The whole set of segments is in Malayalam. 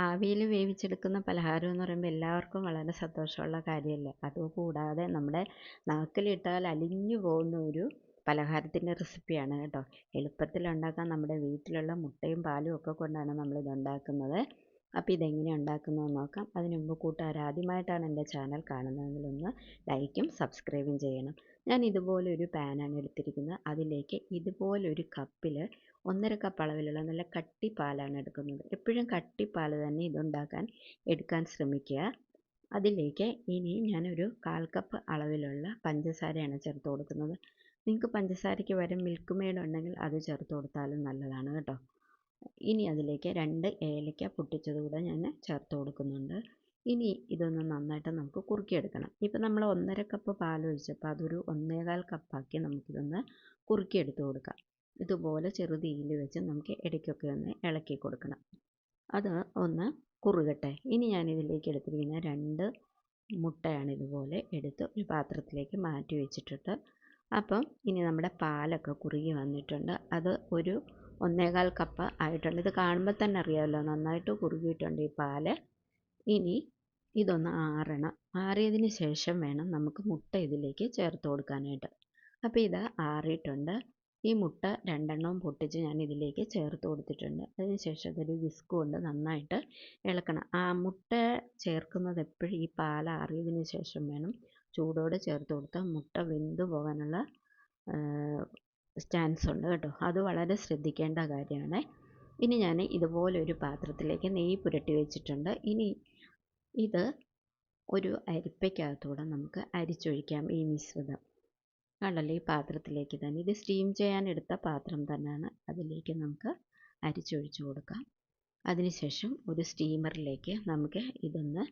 ആവിയിൽ വേവിച്ചെടുക്കുന്ന പലഹാരം എന്ന് പറയുമ്പോൾ എല്ലാവർക്കും വളരെ സന്തോഷമുള്ള കാര്യമല്ലേ? അതുകൂടാതെ നമ്മുടെ നാക്കിലിട്ടാൽ അലിഞ്ഞു പോകുന്ന ഒരു പലഹാരത്തിന്റെ റെസിപ്പിയാണ് കേട്ടോ. എളുപ്പത്തിൽ ഉണ്ടാക്കാൻ നമ്മുടെ വീട്ടിലുള്ള മുട്ടയും പാലും ഒക്കെ കൊണ്ടാണ് നമ്മളിത് ഉണ്ടാക്കുന്നത് അപ്പോൾ ഇതെങ്ങനെ ഉണ്ടാക്കുന്നതെന്ന് നോക്കാം. അതിനു ആദ്യമായിട്ടാണ് എന്റെ ചാനൽ കാണുന്നതെങ്കിൽ ഒന്ന് ലൈക്കും സബ്സ്ക്രൈബും ചെയ്യണം. ഞാൻ ഇതുപോലൊരു പാനാണ് എടുത്തിരിക്കുന്നത്. അതിലേക്ക് ഇതുപോലൊരു കപ്പിൽ ഒന്നര കപ്പ് അളവിലുള്ള നല്ല കട്ടി പാലാണ് എടുക്കുന്നത്. എപ്പോഴും കട്ടി പാൽ തന്നെ ഇതുണ്ടാക്കാൻ എടുക്കാൻ ശ്രമിക്കുക. അതിലേക്ക് ഇനി ഞാനൊരു കാൽ കപ്പ് അളവിലുള്ള പഞ്ചസാരയാണ് ചേർത്ത് കൊടുക്കുന്നത്. നിങ്ങൾക്ക് പഞ്ചസാരയ്ക്ക് പകരം മിൽക്ക് മെയ്ഡ് ഉണ്ടെങ്കിൽ അത് ചേർത്ത് കൊടുത്താലും നല്ലതാണ് കേട്ടോ. ഇനി അതിലേക്ക് രണ്ട് ഏലക്ക പൊട്ടിച്ചത് കൂടെ ഞാൻ ചേർത്ത് കൊടുക്കുന്നുണ്ട്. ഇനി ഇതൊന്ന് നന്നായിട്ട് നമുക്ക് കുറുക്കിയെടുക്കണം. ഇപ്പം നമ്മൾ ഒന്നര കപ്പ് പാൽ ഒഴിച്ചപ്പോൾ അതൊരു ഒന്നേകാൽ കപ്പാക്കി നമുക്കിതൊന്ന് കുറുക്കിയെടുത്ത് കൊടുക്കാം. ഇതുപോലെ ചെറുതീയിൽ വെച്ച് നമുക്ക് ഇടയ്ക്കൊക്കെ ഒന്ന് ഇളക്കി കൊടുക്കണം. അത് ഒന്ന് കുറുകട്ടെ. ഇനി ഞാനിതിലേക്ക് എടുത്തിരിക്കുന്ന രണ്ട് മുട്ടയാണ് ഇതുപോലെ എടുത്ത് ഒരു പാത്രത്തിലേക്ക് മാറ്റി വെച്ചിട്ടിട്ട് അപ്പം ഇനി നമ്മുടെ പാലൊക്കെ കുറുകി വന്നിട്ടുണ്ട്. അത് ഒരു ഒന്നേകാൽ കപ്പ് ആയിട്ടുണ്ട്. ഇത് കാണുമ്പോൾ തന്നെ അറിയാമല്ലോ നന്നായിട്ട് കുറുകിയിട്ടുണ്ട് ഈ പാൽ. ഇനി ഇതൊന്ന് ആറണം. ആറിയതിന് ശേഷം വേണം നമുക്ക് മുട്ട ഇതിലേക്ക് ചേർത്ത് കൊടുക്കാനായിട്ട്. അപ്പോൾ ഇത് ആറിയിട്ടുണ്ട്. ഈ മുട്ട രണ്ടെണ്ണവും പൊട്ടിച്ച് ഞാൻ ഇതിലേക്ക് ചേർത്ത് കൊടുത്തിട്ടുണ്ട്. അതിനുശേഷം അതൊരു വിസ്ക് കൊണ്ട് നന്നായിട്ട് ഇളക്കണം. ആ മുട്ട ചേർക്കുന്നത് എപ്പോഴും ഈ പാൽ ആറിയതിന് ശേഷം വേണം ചൂടോടെ ചേർത്ത് കൊടുത്താൽ മുട്ട വെന്ത് പോകാനുള്ള ചാൻസ് ഉണ്ട് കേട്ടോ. അത് വളരെ ശ്രദ്ധിക്കേണ്ട കാര്യമാണ്. ഇനി ഞാൻ ഇതുപോലൊരു പാത്രത്തിലേക്ക് നെയ്യ് പുരട്ടി വെച്ചിട്ടുണ്ട്. ഇനി ഇത് ഒരു അരിപ്പയ്ക്കകത്തൂടെ നമുക്ക് അരിച്ചൊഴിക്കാം ഈ മിശ്രിതം. കണ്ടല്ലോ ഈ പാത്രത്തിലേക്ക് തന്നെ. ഇത് സ്റ്റീം ചെയ്യാൻ എടുത്ത പാത്രം തന്നെയാണ്. അതിലേക്ക് നമുക്ക് അരിച്ചൊഴിച്ചു കൊടുക്കാം. അതിനുശേഷം ഒരു സ്റ്റീമറിലേക്ക് നമുക്ക് ഇതൊന്ന്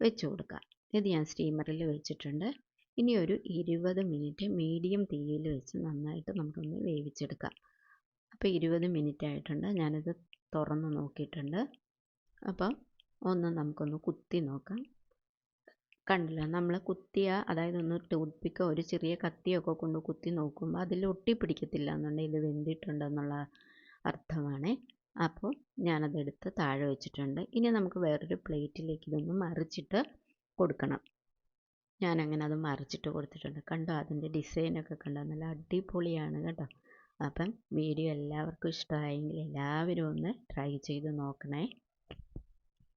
വെച്ച് കൊടുക്കാം. ഇത് ഞാൻ സ്റ്റീമറിൽ വെച്ചിട്ടുണ്ട്. ഇനി ഒരു ഇരുപത് മിനിറ്റ് മീഡിയം തീയിൽ വെച്ച് നന്നായിട്ട് നമുക്കൊന്ന് വേവിച്ചെടുക്കാം. അപ്പോൾ ഇരുപത് മിനിറ്റ് ആയിട്ടുണ്ട്. ഞാനിത് തുറന്ന് നോക്കിയിട്ടുണ്ട്. അപ്പം ഒന്ന് നമുക്കൊന്ന് കുത്തി നോക്കാം. കണ്ടില്ല? നമ്മൾ കുത്തിയ അതായത് ഒന്ന് ടൂത്ത് പിക്കോ ഒരു ചെറിയ കത്തിയൊക്കെ കൊണ്ട് കുത്തി നോക്കുമ്പോൾ അതിൽ ഒട്ടി ഒട്ടിപ്പിടിക്കത്തില്ല എന്നുണ്ടെങ്കിൽ ഇത് വെന്തിട്ടുണ്ടെന്നുള്ള അർത്ഥമാണ്. അപ്പോൾ ഞാനതെടുത്ത് താഴെ വെച്ചിട്ടുണ്ട്. ഇനി നമുക്ക് വേറൊരു പ്ലേറ്റിലേക്ക് ഇതൊന്ന് മറിച്ചിട്ട് കൊടുക്കണം. ഞാനങ്ങനെ അത് മറിച്ചിട്ട് കൊടുത്തിട്ടുണ്ട്. കണ്ടോ? അതിന്റെ ഡിസൈനൊക്കെ കണ്ടോ? നല്ല അടിപൊളിയാണ് കേട്ടോ. അപ്പം വീഡിയോ എല്ലാവർക്കും ഇഷ്ടമായെങ്കിൽ എല്ലാവരും ഒന്ന് ട്രൈ ചെയ്ത് നോക്കണേ.